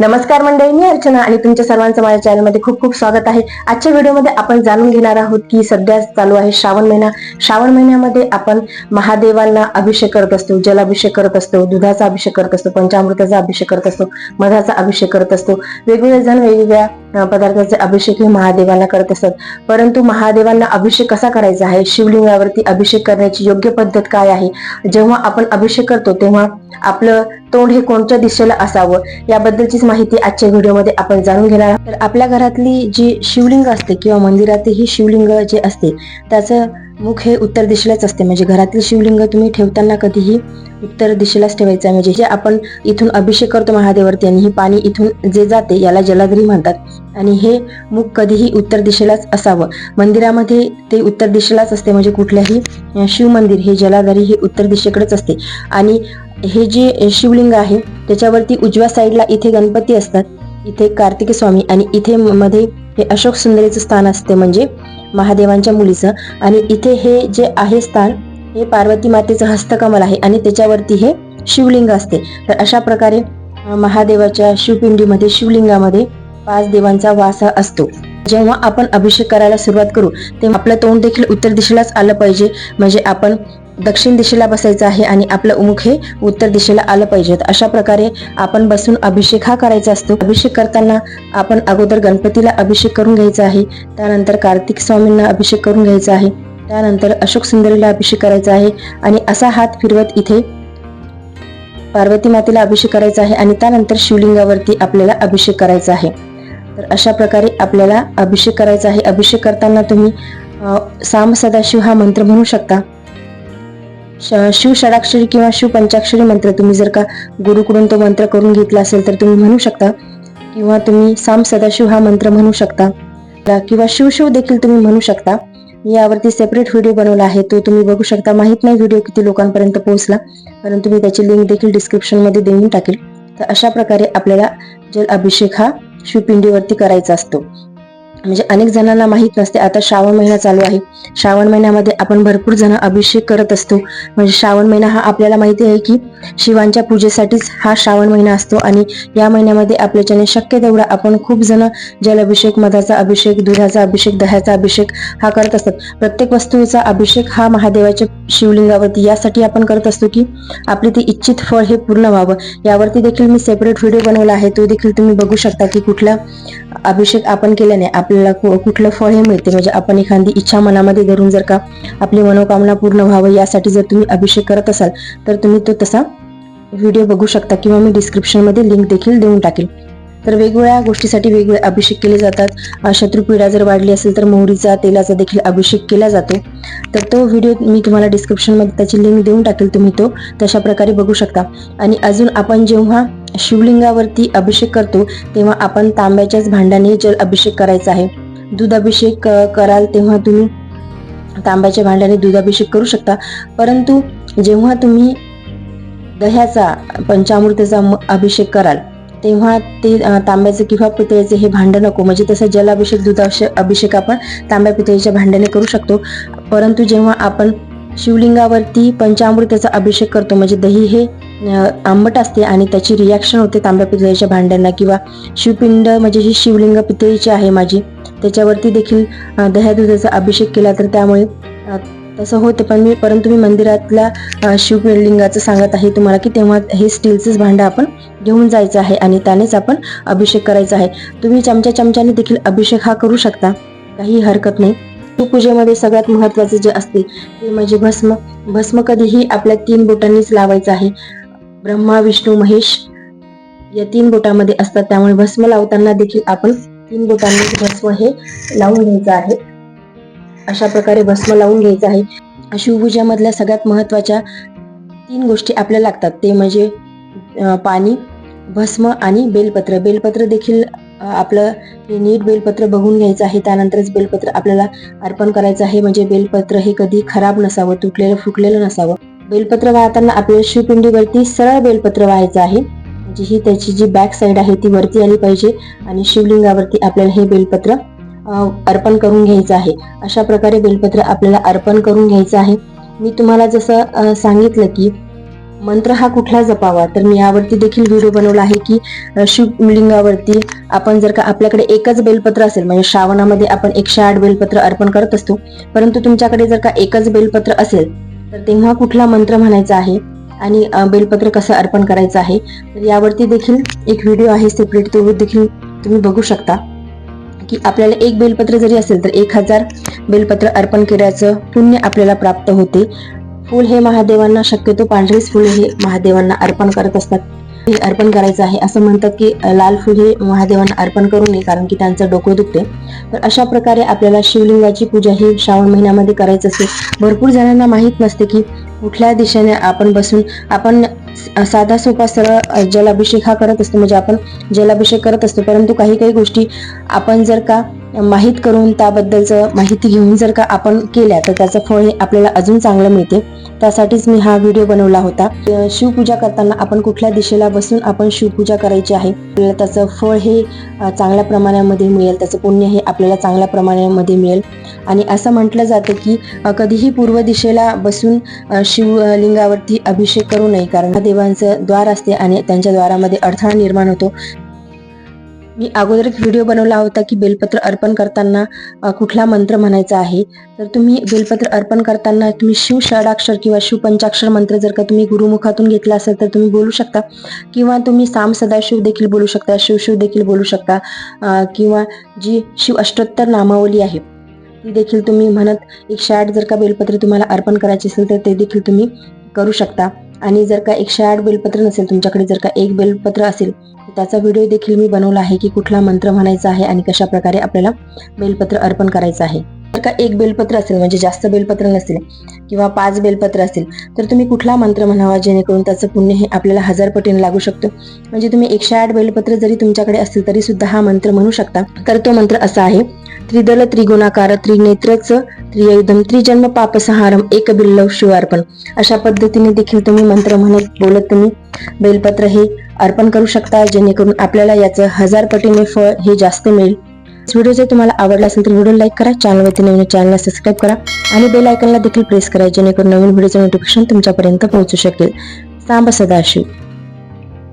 नमस्कार मंडळी मी अर्चना आणि तुमच्या सर्वांचं माझ्या चॅनलमध्ये खूप खूप स्वागत आहे. आजच्या व्हिडिओमध्ये आपण जाणून घेणार आहोत की सध्या चालू आहे श्रावण महिना. श्रावण महिन्यामध्ये आपण महादेवांना अभिषेक करत असतो जलाभिषेक करत असतो दुधाचा अभिषेक करत असतो पंचामृताचा अभिषेक करत असतो मधाचा अभिषेक करत असतो. वेगवेगळे जण वेगवेगळ्या पदार्थाचे अभिषेक हे महादेवांना करत असत. परंतु महादेवांना अभिषेक कसा करायचा आहे? शिवलिंगावरती अभिषेक करण्याची योग्य पद्धत काय आहे? जेव्हा आपण अभिषेक करतो तेव्हा आपलं तोंड हे कोणत्या दिशेला असावं? याबद्दलचीच माहिती आजच्या व्हिडिओमध्ये आपण जाणून घेणार आहोत. तर आपल्या घरातली जी शिवलिंग असते किंवा मंदिरातही शिवलिंग जे असते त्याचं मुख हे उत्तर दिशेलाच असते. म्हणजे घरातील शिवलिंग तुम्ही ठेवताना कधीही उत्तर दिशेलाच ठेवायचं आहे. म्हणजे जे आपण इथून अभिषेक करतो महादेवरती आणि हे पाणी इथून जे जाते याला जलाधरी म्हणतात. आणि हे मुख कधीही उत्तर दिशेलाच असावं. मंदिरामध्ये ते उत्तर दिशेलाच असते. म्हणजे कुठल्याही शिवमंदिर शिव मंदिर हे जलाधरी हे उत्तर दिशेकडेच असते. आणि हे जे शिवलिंग आहे त्याच्यावरती उजव्या साईडला इथे गणपती असतात. इथे कार्तिक स्वामी आणि इथे मध्ये हे अशोक सुंदरीचं स्थान असते. म्हणजे महादेवांच्या मुलीचं. आणि इथे हे जे आहे स्थान हे पार्वती मातेचं हस्तकमल आहे आणि त्याच्यावरती हे शिवलिंग असते. तर अशा प्रकारे महादेवाच्या शिवपिंडीमध्ये शिवलिंगामध्ये पाच देवांचा वास असतो. जेव्हा आपण अभिषेक करायला सुरुवात करू तेव्हा आपलं तोंड देखील उत्तर दिशेलाच आलं पाहिजे. म्हणजे आपण दक्षिण दिशेला बसायचं आहे आणि आपलं उमुख हे उत्तर दिशेला आलं पाहिजे अशा प्रकारे आपण बसून अभिषेक हा करायचा असतो. अभिषेक करताना आपण अगोदर गणपतीला अभिषेक करून घ्यायचा आहे. त्यानंतर कार्तिक स्वामींना अभिषेक करून घ्यायचा आहे. त्यानंतर अशोक सुंदरीला अभिषेक करायचा आहे. आणि असा हात फिरवत इथे पार्वती मातेला अभिषेक करायचा आहे आणि त्यानंतर शिवलिंगावरती आपल्याला अभिषेक करायचा आहे. तर अशा प्रकारे आपल्याला अभिषेक करायचा आहे. अभिषेक करताना तुम्ही साम सदाशिव हा मंत्र म्हणू शकता. श- शिव षडाक्षरी किंवा शिव पंचाक्षरी मंत्र तुम्ही जर का गुरुकडून तो मंत्र करून घेतला असेल तर तुम्ही म्हणू शकता. किंवा तुम्ही साम सदाशिव हा मंत्र म्हणू शकता. किंवा शिव शिव देखील तुम्ही म्हणू शकता. मी यावरती सेपरेट व्हिडिओ बनवला आहे. तो तुम्ही बघू शकता. माहीत नाही व्हिडिओ किती लोकांपर्यंत पोहोचला. परंतु मी त्याची लिंक देखील डिस्क्रिप्शनमध्ये देऊन टाकेल. तर अशा प्रकारे आपल्याला जल अभिषेक हा शिवपिंडीवरती करायचा असतो. म्हणजे अनेक जणांना माहीत नसते आता श्रावण महिना चालू आहे. श्रावण महिन्यामध्ये आपण भरपूर जण अभिषेक करत असतो. म्हणजे श्रावण महिना हा आपल्याला माहिती आहे की शिवांच्या पूजेसाठीच हा श्रावण महिना असतो आणि या महिन्यामध्ये आपल्याच्याने शक्य तेवढा आपण खूप जण जलाभिषेक मधाचा अभिषेक दुधाचा अभिषेक दह्याचा अभिषेक हा करत असतात. प्रत्येक वस्तूचा अभिषेक हा महादेवाच्या शिवलिंगावरती यासाठी आपण करत असतो की आपली ती इच्छित फळ हे पूर्ण व्हावं. यावरती देखील मी सेपरेट व्हिडिओ बनवला आहे. तो देखील तुम्ही बघू शकता की कुठला अभिषेक आपण केल्याने आपल्याला कु- कुठलं फळ हे मिळते? म्हणजे आपण एखादी इच्छा मनामध्ये धरून जर का आपली मनोकामना पूर्ण व्हावं यासाठी जर तुम्ही अभिषेक करत असाल तर तुम्ही तो तसा व्हिडिओ बघू शकता किंवा मी डिस्क्रिप्शनमध्ये लिंक देखील देऊन टाकेल. तर वेगवेगळ्या गोष्टीसाठी वेगवेगळे अभिषेक केले जातात. शत्रुपीडा जर वाढली असेल तर मोहरीचा तेलाचा देखील अभिषेक केला जातो. तर तो व्हिडिओ मी तुम्हाला डिस्क्रिप्शनमध्ये त्याची लिंक देऊन टाकेल तुम्ही तो तशा प्रकारे बघू शकता. आणि अजून आपण जेव्हा शिवलिंगावरती अभिषेक करतो तेव्हा आपण तांब्याच्याच भांड्याने जल अभिषेक करायचा आहे. दूध अभिषेक कराल तेव्हा तुम्ही तांब्याच्या भांड्याने दूध अभिषेक करू शकता. परंतु जेव्हा तुम्ही दह्याचा पंचामृताचा म- अभिषेक कराल तेव्हा ते तांब्याचे तांब्याचं किंवा पितळेचं हे भांडं नको. म्हणजे तसं जलाभिषेक दुधाभिषेक अभिषेक आपण तांब्या पितळीच्या भांड्याने करू शकतो. परंतु जेव्हा आपण शिवलिंगावरती पंचामृताचा अभिषेक करतो म्हणजे दही हे आंबट असते आणि त्याची रिॲक्शन होते तांब्या पितळीच्या भांड्यांना किंवा शिवपिंड म्हणजे ही शिवलिंग पितळीची आहे माझी. त्याच्यावरती देखील दह्या दुधाचा अभिषेक केला तर त्यामुळे तसं होतं. पण मी परंतु मी मंदिरातल्या शिवलिंगाचं सांगत आहे तुम्हाला की तेव्हा हे स्टीलचंच भांडं आपण घेऊन जायचं आहे आणि त्यानेच आपण अभिषेक करायचा आहे. तुम्ही चमच्या चमच्याने देखील अभिषेक हा करू शकता. काही हरकत नाही. पूजेमध्ये सगळ्यात महत्त्वाचे जे असते ते म्हणजे भस्म. भस्म कधीही आपल्या तीन बोटांनीच लावायचं आहे. ब्रह्मा विष्णू महेश या तीन बोटामध्ये असतात. त्यामुळे भस्म लावताना देखील आपण तीन बोटांनी भस्म हे लावून घ्यायचं आहे. अशा प्रकारे भस्म लावून घ्यायचं आहे. शिवपूजेमधल्या सगळ्यात महत्त्वाच्या तीन गोष्टी आपल्याला लागतात. ते म्हणजे पाणी भस्म आणि बेलपत्र. बेलपत्र देखील आपलं हे नीट बेलपत्र बघून घ्यायचं आहे त्यानंतरच बेलपत्र आपल्याला अर्पण करायचं आहे. म्हणजे बेलपत्र हे कधी खराब नसावं तुटलेलं फुटलेलं नसावं. बेलपत्र वाहताना आपल्याला शिवपिंडीवरती सरळ बेलपत्र व्हायचं आहे. म्हणजे ही त्याची जी बॅक साईड आहे ती वरती आली पाहिजे आणि शिवलिंगावरती आपल्याला हे बेलपत्र अर्पण करून घ्यायचं आहे. अशा प्रकारे बेलपत्र आपल्याला अर्पण करून घ्यायचं आहे. मी तुम्हाला जसं सांगितलं की मंत्र हा कुठला जपावा? तर मी यावरती देखील व्हिडिओ बनवला आहे की शिवलिंगावरती आपण जर का आपल्याकडे एकच बेलपत्र असेल म्हणजे श्रावणामध्ये आपण एकशे आठ बेलपत्र अर्पण करत असतो परंतु तुमच्याकडे जर का एकच बेलपत्र असेल तर तेव्हा कुठला मंत्र म्हणायचा आहे आणि बेलपत्र कसं अर्पण करायचं आहे तर यावरती देखील एक व्हिडिओ आहे सेपरेट तो देखील तुम्ही बघू शकता. की आपल्याला एक बेलपत्र जरी असेल तर एक हजार बेलपत्र अर्पण केल्याचं पुण्य आपल्याला प्राप्त होते. फूल हे महादेवांना शक्यतो पांढरीच फुले हे महादेवांना अर्पण करत असतात. हे अर्पण करायचं आहे असं म्हणतात की लाल फुल हे महादेवांना अर्पण करू नये कारण की त्यांचं डोकं दुखते. तर अशा प्रकारे आपल्याला शिवलिंगाची पूजा ही श्रावण महिन्यामध्ये करायची असते. भरपूर जणांना माहीत नसते की कुठल्या दिशेने आपण बसून आपण साधा सोपा सरळ जलाभिषेक हा करत असतो. म्हणजे आपण जलाभिषेक करत असतो. परंतु काही काही गोष्टी आपण जर का माहीत करून त्याबद्दलचं माहिती घेऊन जर का आपण केल्या तर त्याचं फळ हे आपल्याला अजून चांगलं मिळते. त्यासाठीच मी हा व्हिडिओ बनवला होता. शिवपूजा करताना आपण कुठल्या दिशेला बसून आपण शिवपूजा करायची आहे? आपल्याला त्याचं फळ हे चांगल्या प्रमाणामध्ये मिळेल त्याचं पुण्य हे आपल्याला चांगल्या प्रमाणामध्ये मिळेल. आणि असं म्हटलं जातं की कधीही पूर्व दिशेला बसून शिवलिंगावरती अभिषेक करू नये कारण देवांचं द्वार असते आणि त्यांच्या द्वारामध्ये अडथळा निर्माण होतो. मी अगोदर एक व्हिडिओ बनवला होता की बेलपत्र अर्पण करताना कुठला मंत्र म्हणायचा आहे? तर तुम्ही बेलपत्र अर्पण करताना तुम्ही शिव षडाक्षर किंवा शिव पंचाक्षर मंत्र जर का तुम्ही गुरुमुखातून घेतला असेल तर तुम्ही बोलू शकता. किंवा तुम्ही साम सदाशिव देखील बोलू शकता शिव शिव देखील बोलू शकता. किंवा जी शिव अष्टोत्तर नामावली आहे ती देखील तुम्ही म्हणत एकशे आठ जर का बेलपत्र तुम्हाला अर्पण करायचे असेल तर ते देखील तुम्ही करू शकता. आणि जर का एकशे आठ बेलपत्र नसेल तुमच्याकडे जर का एक बेलपत्र असेल तर त्याचा व्हिडिओ देखील मी बनवला आहे की कुठला मंत्र म्हणायचा आहे आणि कशा प्रकारे आपल्याला बेलपत्र अर्पण करायचं आहे. जर का एक बेलपत्र असेल म्हणजे जास्त बेलपत्र नसेल किंवा पाच बेलपत्र असेल तर तुम्ही कुठला मंत्र म्हणावा जेणेकरून त्याचं पुण्य हे आपल्याला हजार पटीने लागू शकतो. म्हणजे तुम्ही एकशे आठ बेलपत्र जरी तुमच्याकडे असतील तरी सुद्धा हा मंत्र म्हणू शकता. तर तो मंत्र असा आहे त्रिदल त्रिगुणाकार त्रिनेत्रच त्रियुधम त्रिजन्म पापसहारम एक बिल्लव शिवार्पण. अशा पद्धतीने देखील तुम्ही मंत्र म्हणत बोलत तुम्ही बेलपत्र हे अर्पण करू शकता जेणेकरून आपल्याला याचं हजार पटीने फळ हे जास्त मिळेल. व्हिडिओ जर तुम्हाला आवडला असेल तर व्हिडिओ लाईक करा. चॅनलवरती नवीन चॅनलला सबस्क्राईब करा. आणि बेल आयकनला देखील प्रेस करा जेणेकरून नवीन व्हिडिओचं नोटिफिकेशन तुमच्यापर्यंत पोहोचू शकेल. सांब सदाशिव.